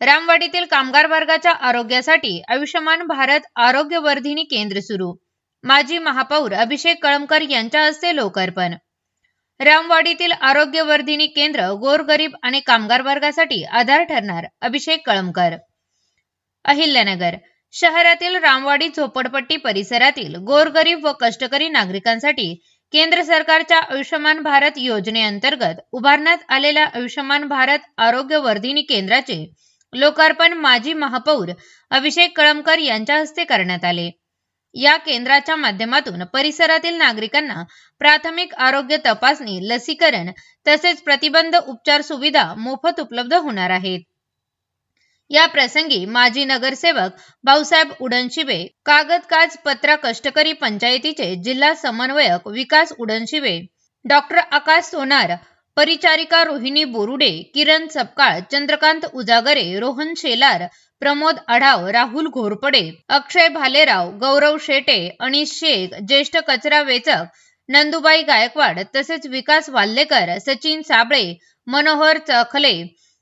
रामवाडीतील कामगार वर्गाच्या आरोग्यासाठी आयुष्यमान भारत आरोग्यवर्धिनी केंद्र सुरू. माजी महापौर अभिषेक कळमकर यांच्या हस्ते लोकार्पण. रामवाडीतील आरोग्यवर्धिनी केंद्र गोरगरीब आणि कामगार वर्गासाठी आधार ठरणार अभिषेक कळमकर. अहिल्यानगर शहरातील रामवाडी झोपडपट्टी परिसरातील गोरगरीब व कष्टकरी नागरिकांसाठी केंद्र सरकारच्या आयुष्यमान भारत योजनेअंतर्गत उभारण्यात आलेल्या आयुष्यमान भारत आरोग्य वर्धिनी केंद्राचे लोकार्पण माजी महापौर अभिषेक कळमकर यांच्या हस्ते करण्यात आले. या केंद्राच्या माध्यमातून परिसरातील नागरिकांना प्राथमिक आरोग्य तपासणी लसीकरण तसेच प्रतिबंध उपचार सुविधा मोफत उपलब्ध होणार आहेत. या प्रसंगी माजी नगरसेवक भाऊसाहेब उडनशिवे कागद काज पत्रा कष्टकरी पंचायतीचे जिल्हा समन्वयक विकास उडनशिवे डॉक्टर आकाश सोनार परिचारिका रोहिणी बोरुडे किरण सपकाळ चंद्रकांत उजागरे रोहन शेलार प्रमोद आढाव राहुल घोरपडे अक्षय भालेराव गौरव शेटे अनिश शेख ज्येष्ठ कचरा वेचक नंदुबाई गायकवाड तसेच विकास वाल्लेकर सचिन साबळे मनोहर चखले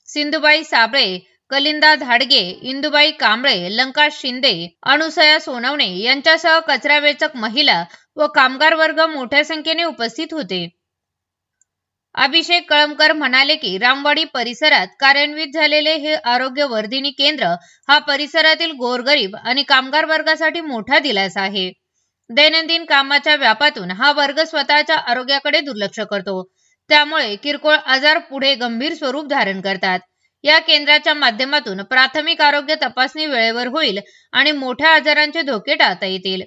सिंधुबाई साबळे कलिंदा धाडगे इंदुबाई कांबळे लंका शिंदे अनुसया सोनवणे यांच्यासह कचरा वेचक महिला व कामगार वर्ग मोठ्या संख्येने उपस्थित होते. अभिषेक कळमकर म्हणाले की रामवाडी परिसरात कार्यान्वित झालेले हे आरोग्यवर्धिनी केंद्र हा परिसरातील गोरगरीब आणि कामगार वर्गासाठी मोठा दिलासा आहे. दैनंदिन कामाच्या व्यापातून हा वर्ग स्वतःच्या आरोग्याकडे दुर्लक्ष करतो. त्यामुळे किरकोळ आजार पुढे गंभीर स्वरूप धारण करतात. या केंद्राच्या माध्यमातून प्राथमिक आरोग्य तपासणी वेळेवर होईल आणि मोठ्या आजारांचे धोके टाळता येतील.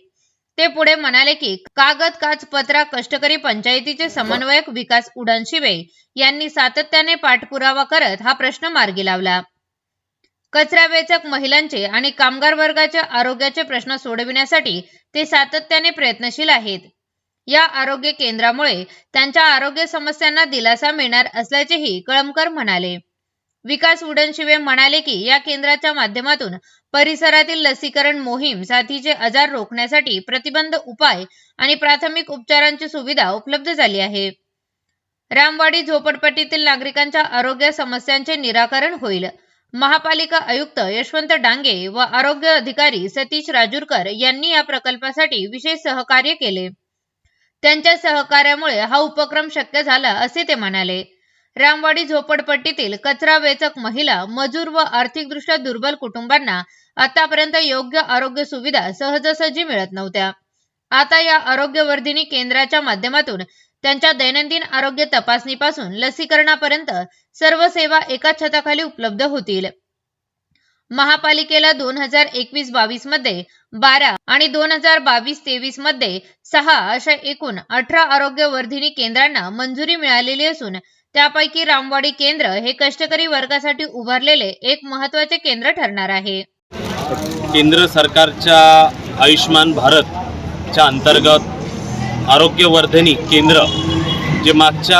ते पुढे म्हणाले की कागद काचपत्रा कष्टकरी पंचायतीचे समन्वयक विकास उडनशिवे यांनी सातत्याने पाठपुरावा करत हा प्रश्न मार्गी लावला. कचरा वेचक महिलांचे आणि कामगार वर्गाच्या आरोग्याचे प्रश्न सोडविण्यासाठी ते सातत्याने प्रयत्नशील आहेत. या आरोग्य केंद्रामुळे त्यांच्या आरोग्य समस्यांना दिलासा मिळणार असल्याचेही कळमकर म्हणाले. विकास उडनशिवे म्हणाले की या केंद्राच्या माध्यमातून परिसरातील लसीकरण मोहीम साथीचे आजार रोखण्यासाठी प्रतिबंध उपाय आणि प्राथमिक उपचारांची सुविधा उपलब्ध झाली आहे. रामवाडी झोपडपट्टीतील नागरिकांच्या आरोग्य समस्यांचे निराकरण होईल. महापालिका आयुक्त यशवंत डांगे व आरोग्य अधिकारी सतीश राजूरकर यांनी या प्रकल्पासाठी विशेष सहकार्य केले. त्यांच्या सहकार्यामुळे हा उपक्रम शक्य झाला असे ते म्हणाले. रामवाडी झोपडपट्टीतील कचरा वेचक महिला मजूर व आर्थिकदृष्ट्या दुर्बल कुटुंबांना आतापर्यंत योग्य आरोग्य सुविधा सहजसहजी मिळत नव्हत्या. आता या आरोग्यवर्धिनी केंद्राच्या माध्यमातून त्यांच्या दैनंदिन आरोग्य तपासणीपासून लसीकरणापर्यंत सर्व सेवा एका छताखाली उपलब्ध होतील. महापालिकेला दोन हजार एकवीस बावीसमध्ये बारा आणि दोन हजार बावीस तेवीसमध्ये सहा अशा एकूण अठरा आरोग्यवर्धिनी केंद्रांना मंजुरी मिळालेली असून त्यापैकी रामवाडी केंद्र हे कष्टकरी वर्गासाठी उभारलेले एक महत्त्वाचे केंद्र ठरणार आहे. केंद्र सरकारच्या आयुष्यमान भारतच्या अंतर्गत आरोग्यवर्धनी केंद्र जे मागच्या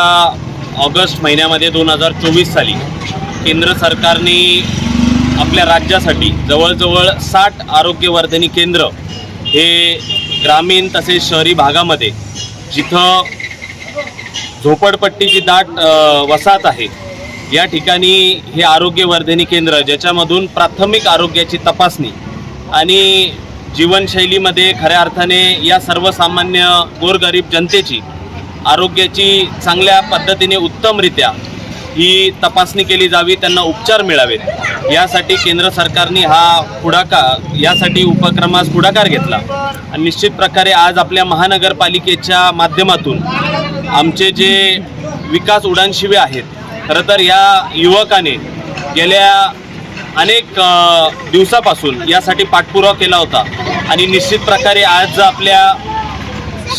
ऑगस्ट महिन्यामध्ये दोन हजार चोवीस साली केंद्र सरकारने आपल्या राज्यासाठी जवळजवळ साठ आरोग्यवर्धनी केंद्र हे ग्रामीण तसेच शहरी भागामध्ये जिथं झोपडपट्टीची दाट वसाहत आहे. या ठिकाणी हे आरोग्यवर्धिनी केंद्र ज्याच्यामधून प्राथमिक आरोग्याची तपासणी आणि जीवनशैलीमध्ये खऱ्या अर्थाने या सर्वसामान्य गोरगरीब जनतेची आरोग्याची चांगल्या पद्धतीने उत्तमरित्या ही तपासणी केली जावी त्यांना उपचार मिळावेत. यासाठी केंद्र सरकारने हा पुढाकार यासाठी उपक्रमास पुढाकार घेतला. आणि निश्चित प्रकारे आज आपल्या महानगरपालिकेच्या माध्यमातून आमचे जे विकास उडानशिवे आहेत खरं तर या युवकाने गेल्या अनेक दिवसापासून यासाठी पाठपुरावा केला होता. आणि निश्चित प्रकारे आज आपल्या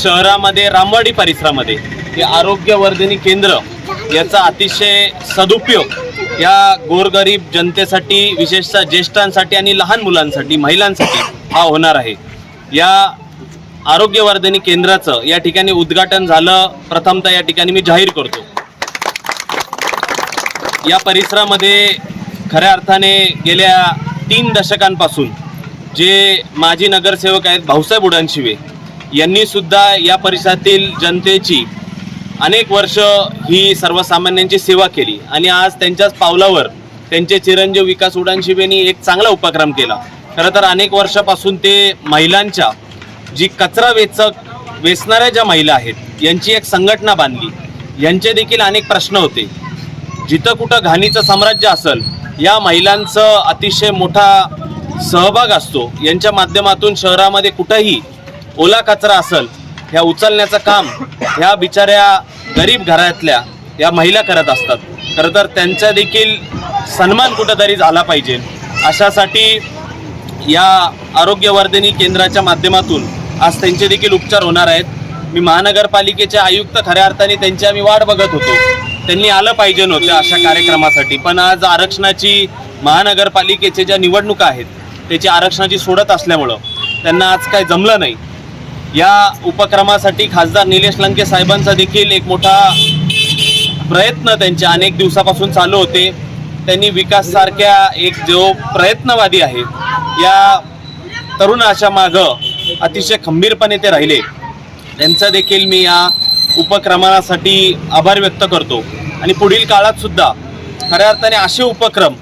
शहरामध्ये रामवाडी परिसरामध्ये हे आरोग्यवर्धिनी केंद्र याचा अतिशय सदुपयोग या गोरगरीब जनतेसाठी विशेषतः ज्येष्ठांसाठी आणि लहान मुलांसाठी महिलांसाठी हा होणार आहे. या आरोग्यवर्धनी केंद्राचं या ठिकाणी उद्घाटन झालं. प्रथमतः या ठिकाणी मी जाहीर करतो. या परिसरामध्ये खऱ्या अर्थाने गेल्या तीन दशकांपासून जे माजी नगरसेवक आहेत भाऊसाहेब उडानशिवे यांनी सुद्धा या परिसरातील जनतेची अनेक वर्ष ही सर्वसामान्यांची सेवा केली आणि आज त्यांच्याच पावलावर त्यांचे चिरंजीव विकास उडानशिबेनी एक चांगला उपक्रम केला. खरं तर अनेक वर्षापासून ते महिलांच्या जी कचरा वेचक वेचणाऱ्या ज्या महिला आहेत यांची एक संघटना बांधली. यांचे देखील अनेक प्रश्न होते. जिथं कुठं घाणीचं साम्राज्य असेल या महिलांचं अतिशय मोठा सहभाग असतो. यांच्या माध्यमातून शहरामध्ये कुठंही ओला कचरा असेल ह्या उचलण्याचं काम ह्या बिचाऱ्या गरीब घरातल्या या महिला करत असतात. खरं तर त्यांचा देखील सन्मान कुठंतरी झाला पाहिजे. अशासाठी या आरोग्यवर्धिनी केंद्राच्या माध्यमातून आज त्यांचे देखील उपचार होणार आहेत. मी महानगरपालिकेचे आयुक्त खऱ्या अर्थाने त्यांची आम्ही वाट बघत होतो. त्यांनी आलं पाहिजे नव्हतं अशा कार्यक्रमासाठी. पण आज आरक्षणाची महानगरपालिकेचे ज्या निवडणुका आहेत त्याची आरक्षणाची सोडत असल्यामुळं त्यांना आज काय जमलं नाही. या उपक्रमासाठी खासदार निलेश लंके साहेबांचा देखील एक मोठा प्रयत्न त्यांच्या अनेक दिवसापासून चालू होते. त्यांनी विकास सारख्या एक जो प्रयत्नवादी आहे या तरुणाच्या मागं अतिशय खंबीरपणे ते राहिले. त्यांचा देखील मी या उपक्रमासाठी आभार व्यक्त करतो. आणि पुढील काळात सुद्धा खऱ्या अर्थाने असे उपक्रम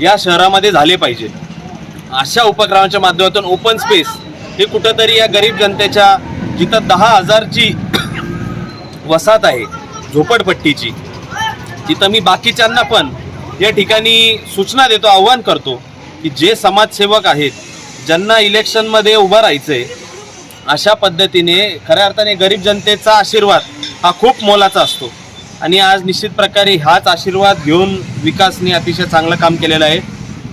या शहरामध्ये झाले पाहिजे. अशा उपक्रमाच्या माध्यमातून ओपन स्पेस हे कुठंतरी या गरीब जनतेच्या जिथं दहा हजारची वसाहत आहे झोपडपट्टीची तिथं मी बाकीच्यांना पण या ठिकाणी सूचना देतो आव्हान करतो की जे समाजसेवक आहेत ज्यांना इलेक्शनमध्ये उभं राहायचं आहे अशा पद्धतीने खऱ्या अर्थाने गरीब जनतेचा आशीर्वाद हा खूप मोलाचा असतो. आणि आज निश्चित प्रकारे हाच आशीर्वाद घेऊन विकासने अतिशय चांगलं काम केलेलं आहे.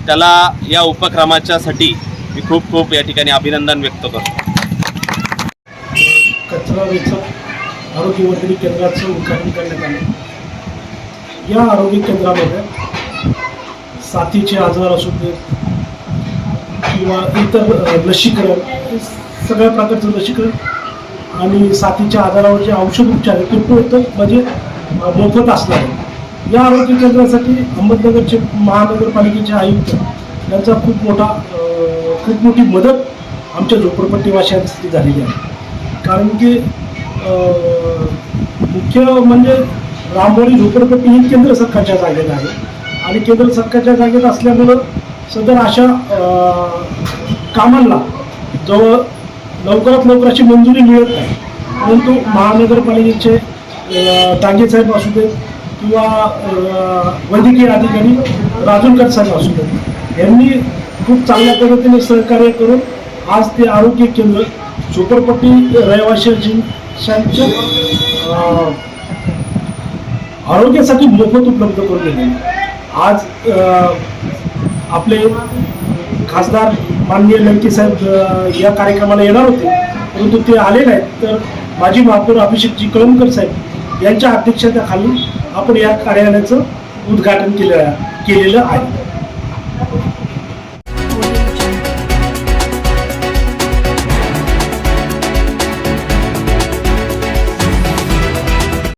त्याला या उपक्रमाच्यासाठी मी खूप खूप या ठिकाणी अभिनंदन व्यक्त करतो. कचरा वेचक आरोग्यवर्धिनी केंद्राचं उद्घाटन करण्यात आलं. या आरोग्य केंद्रामध्ये साथीचे आजार असू देत किंवा इतर लसीकरण सगळ्या प्रकारचं लसीकरण आणि साथीच्या आजारावर जे औषध उपचार आहे ते पूर्ण म्हणजे मोफत असणार आहे. या आरोग्य केंद्रासाठी अहमदनगरचे महानगरपालिकेचे आयुक्त यांचा खूप मोठा खूप मोठी मदत आमच्या झोपडपट्टीवासियांसाठी झालेली आहे. कारण की मुख्य म्हणजे रामवाडी झोपडपट्टी ही केंद्र सरकारच्या जागेत आहे. आणि केंद्र सरकारच्या जागेत असल्यामुळं सदर अशा कामांना जवळ लवकरात लवकर अशी मंजुरी मिळत नाही परंतु महानगरपालिकेचे तांगेसाहेब साहेब असू देत किंवा वैद्यकीय अधिकारी राजूरकर साहेब असू देत यांनी खूप चांगल्या पद्धतीने सहकार्य करून आज ते आरोग्य केंद्र झोपडपट्टी रहिवाशांच्या आरोग्यासाठी मोफत उपलब्ध करून दिले. आज आपले खासदार माननीय लंके साहेब या कार्यक्रमाला येणार होते. परंतु ते आले नाहीत. तर माजी महापौर अभिषेकजी कळमकर साहेब यांच्या अध्यक्षतेखाली आपण या कार्यालयाचं उद्घाटन केलं केलेलं आहे.